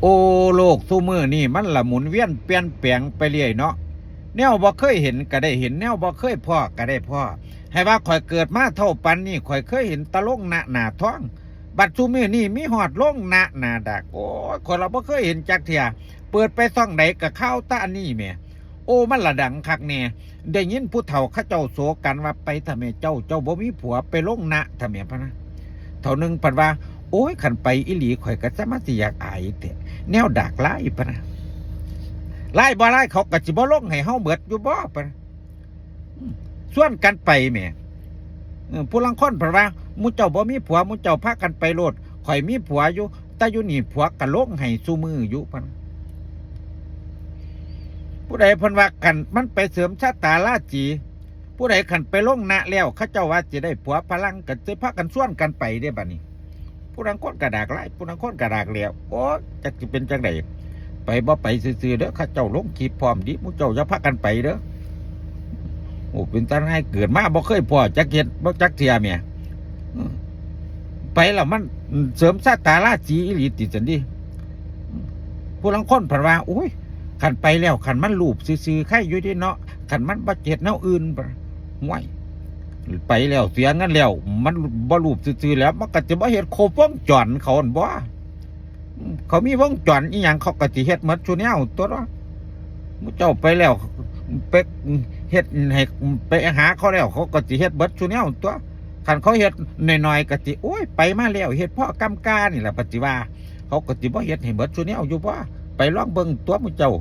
โอโลกซูมือนี่มันละหมุนเวียนเปลี่ยนแปลงไปเรื่อยเนาะแนวบ่เคยเห็นก็ได้เห็นแนวบ่เคยพ่อก็ได้พ่อให้ว่าข่อยเกิดมาเท่าปันนี่ข่อยเคยเห็นตะลงหน้าหน้าท้องบัดซูมือนี่มีหอดลงหน้าหน้าดักโอ้คนเราบ่เคยเห็นจักเทียเปิดไปซ่องใดก็เข้าวตาอันนี้แม่โอ้มันละดังคักแน่ได้ยินผู้เฒ่าเขาเจ้าโศกันว่าไปทำไมเจ้าเจ้าบ่มีผัวไปลงหน้าทำไมพะนะเท่านึงปันว่า โอ้ยขันไปอิหลีข่อยก็จะมาสิอยากอายแต่แนวดักไล่ปะนะไล่บ่ไล่เขาก็สิบ่ลงให้เฮาเบิดอยู่บ่ปะนะส่วนกันไปแม่ออผู้ลังคนเพราะว่ามู่เจ้าบ่มีผัวมู่เจ้าพากันไปโลดข่อยมีผัวอยู่แต่อยู่นี่ผัวก็ลงให้ซุมืออยู่ปะนะผู้ใดพิ่นว่ากันมันไปเสริมชะตาราจี ผู้ใดขันไปลงหน้าแล้วเขาเจ้าว่าจะได้ผัวพลังกันจะพากันส่วนกันไปได้บัดนี้ ผู้นังคนกระดากไล่ผู้นังคนกระดากเหลียวโอ้จักจะเป็นจังไดไปบ่ไปซื่อๆเด้อข้าเจ้าลงขีดพร้อมดิหมูเจ้าอย่าพักกันไปเด้อโอ้เป็นตาให้เกิดมาบ่เคยพอจักเห็ดบ่จักเทียเมียไปแล้วมันเสริมชาตาราจีอีหลีติดสันดิผู้ลังคนเพันว่าโอ้ยขันไปแล้วขันมันลูบซื่อๆใครอยู่ที่เนาะขันมันบ่เจ็ดแนวอื่นบ่ห่วยไปแล้วเสียเงินแล้ว มันบ่รูปซื่อๆแล้ว มันก็จะบ่เฮ็ดครบวงจรเขาบ่เขามีวงจรอีหยังเขาก็สิเฮ็ดหมดชุแนวตัวเนาะมุเจ้าไปแล้วไปเฮ็ดให้ไปหาเขาแล้วเขาก็สิเฮ็ดเบิดชุแนวตัวคันเขาเฮ็ดน้อยๆก็สิโอ้ยไปมาแล้วเฮ็ดพ่อกำกานี่แหละปฏิว่า เขาก็สิบ่เฮ็ดให้เบิดชุแนวอยู่บ่ไปลองเบิ่งตัวมุเจ้า